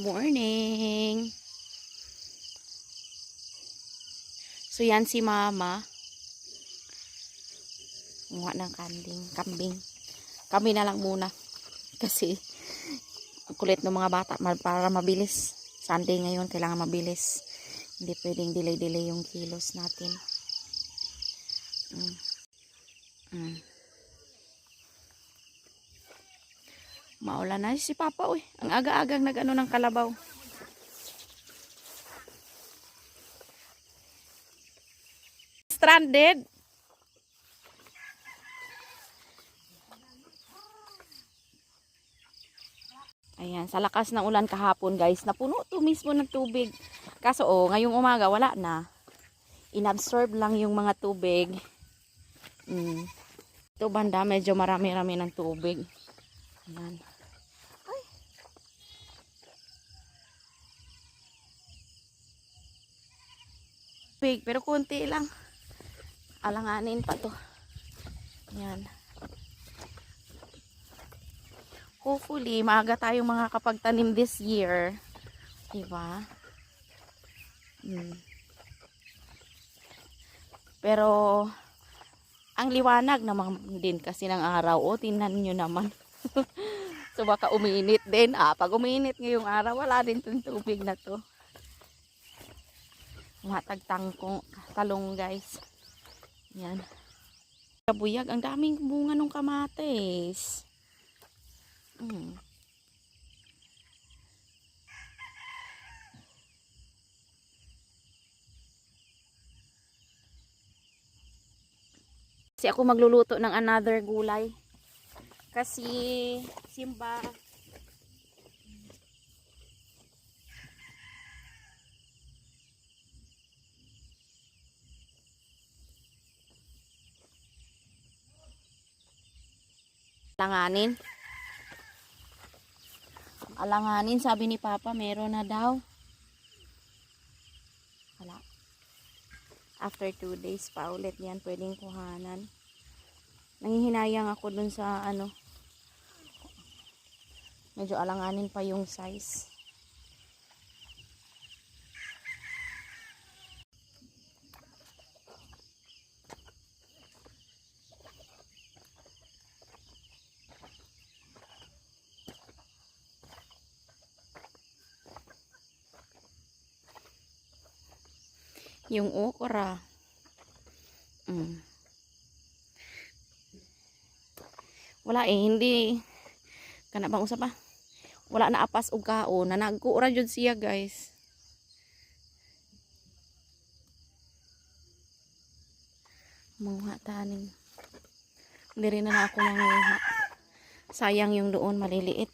morning. So yan si mama. Kumuha ng kanding, kambing. Kami na lang muna. Kasi ang kulit ng mga bata para mabilis. Sunday ngayon, kailangan mabilis. Hindi pwedeng delay-delay yung kilos natin. Mm. Mm. Maulan na si Papa, uy. Ang aga-agang nag-ano ng kalabaw. Stranded. Ayan, sa lakas ng ulan kahapon guys, napuno to mismo ng tubig. Kaso oh, ngayong umaga wala na. Inabsorb lang yung mga tubig. Mm. Ito banda, medyo marami-rami ng tubig. Ayan. Big, pero konti lang. Alanganin pa to. Ayan. Hopefully, maaga tayong makakapagtanim this year. Diba? Hmm. Pero, ang liwanag naman din kasi ng araw. O, tingnan nyo naman. so, baka umiinit din. Ah, pag umiinit ngayong araw, wala din itong tubig na to. Matagtangkong talong, guys. Yan. Kabuyag, ang daming bunga ng kamatis. Mm. Kasi ako magluluto ng another gulay. Kasi simba Alanganin. Alanganin, sabi ni Papa, meron na daw. Wala. After two days pa ulit yan, pwedeng kuhanan. Nangihinayang ako dun sa ano. Medyo alanganin pa yung size. Yung okra. Mm. Wala eh, hindi. Kana bang usap pa? Wala na apas og kaon. Na nagkuura jud siya, guys. Mga tanin. Hindi rin na ako nanguha. Sayang yung doon, maliliit.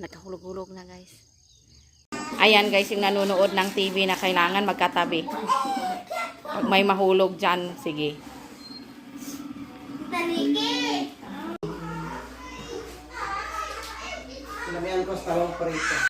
Nagkahulog-hulog na guys. Ayan guys, yung nanonood ng TV na kailangan magkatabi. Pag may mahulog dyan, sige. Sinamihan ko sa talong parito.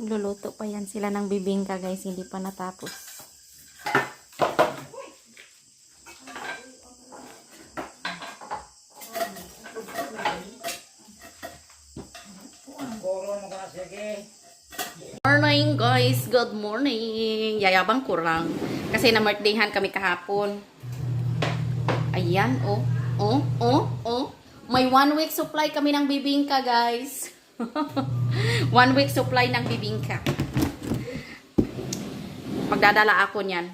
Luluto pa yan sila ng bibingka guys, hindi pa natapos. Morning guys, good morning. Yayabang kurang. Kasi na-birthdayhan kami kahapon. Ayan, oh. oh, oh, oh. May one week supply kami ng bibingka, guys. one week supply ng bibingka. Magdadala ako niyan.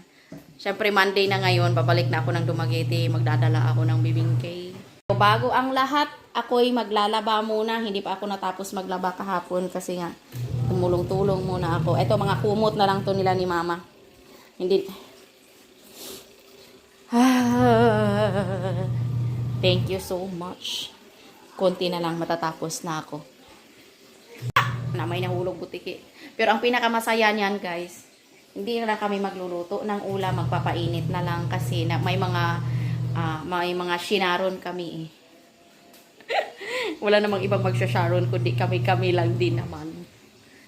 Siyempre, Monday na ngayon, babalik na ako ng Dumaguete. Magdadala ako ng bibingkay. Bago ang lahat, ako'y maglalaba muna. Hindi pa ako natapos maglaba kahapon kasi nga, tumulong-tulong muna ako. Ito, mga kumot na lang to nila ni Mama. Hindi... Thank you so much. Konti na lang matatapos na ako. Na may nahulog butiki. Pero ang pinakamasaya niyan, guys, hindi na kami magluluto ng ulam, magpapainit na lang kasi na may mga ah, may mga shinaron kami eh. Wala namang ibang magsha-sharon kundi kami-kami lang din naman.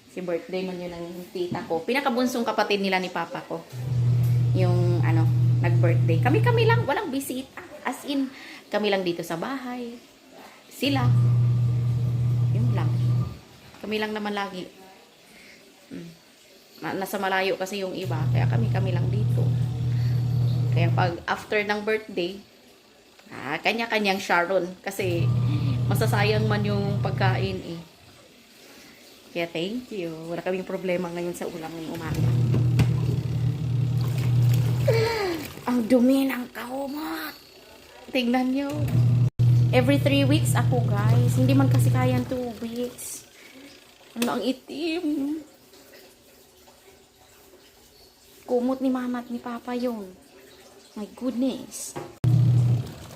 Si birthday man yun ng tita ko. Pinakabunsong kapatid nila ni papa ko. Yung ano, nag-birthday. Kami-kami lang, walang bisita. As in, kami lang dito sa bahay. Sila. Kami lang naman lagi. Mm. Na- nasa malayo kasi yung iba, kaya kami-kami lang dito. Kaya pag after ng birthday, ah, kanya-kanyang Sharon. Kasi masasayang man yung pagkain eh. Kaya thank you. Wala kaming problema ngayon sa ulam ngayong umaga. Ang dumi ng kahumot. Tingnan nyo. Every three weeks ako guys. Hindi man kasi kaya two weeks. Ano ang itim. Kumot ni mama at ni papa yun. My goodness.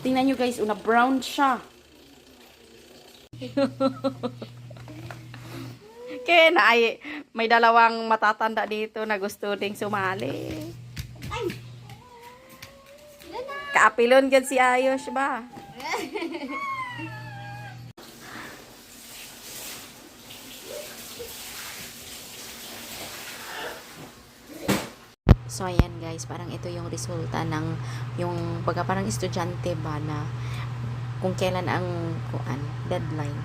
Tingnan nyo guys, una brown siya. Kaya na ay may dalawang matatanda dito na gusto ding sumali. Kaapilon gan si Ayos ba? So, ayan guys, parang ito yung resulta ng, yung pagka parang estudyante ba na kung kailan ang kuan, deadline,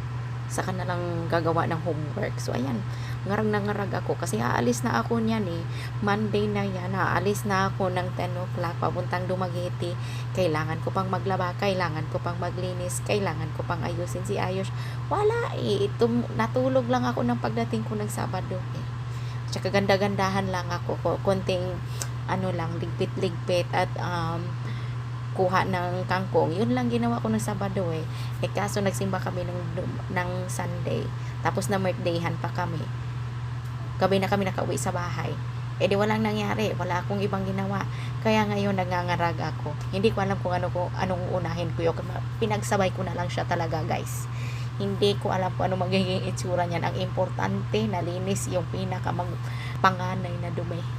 saka na lang gagawa ng homework. So, ayan, ngarang na ngarag ako kasi aalis na ako niyan eh. Monday na yan, aalis na ako ng 10 o'clock, papuntang Dumaguete. Kailangan ko pang maglaba, kailangan ko pang maglinis, kailangan ko pang ayusin si Ayos. Wala eh, Tum- natulog lang ako ng pagdating ko ng Sabado eh. Tsaka ganda-gandahan lang ako. ko- Konting ano lang, ligpit-ligpit at um, kuha ng kangkong. Yun lang ginawa ko ng Sabado eh. Eh kaso nagsimba kami ng, ng Sunday. Tapos na birthdayhan pa kami. Gabi na kami nakauwi sa bahay. Eh di walang nangyari. Wala akong ibang ginawa. Kaya ngayon nangangarag ako. Hindi ko alam kung ano ko, anong unahin ko. Yung Pinagsabay ko na lang siya talaga guys. Hindi ko alam kung ano magiging itsura niyan. Ang importante, nalinis yung pinaka panganay na dumi.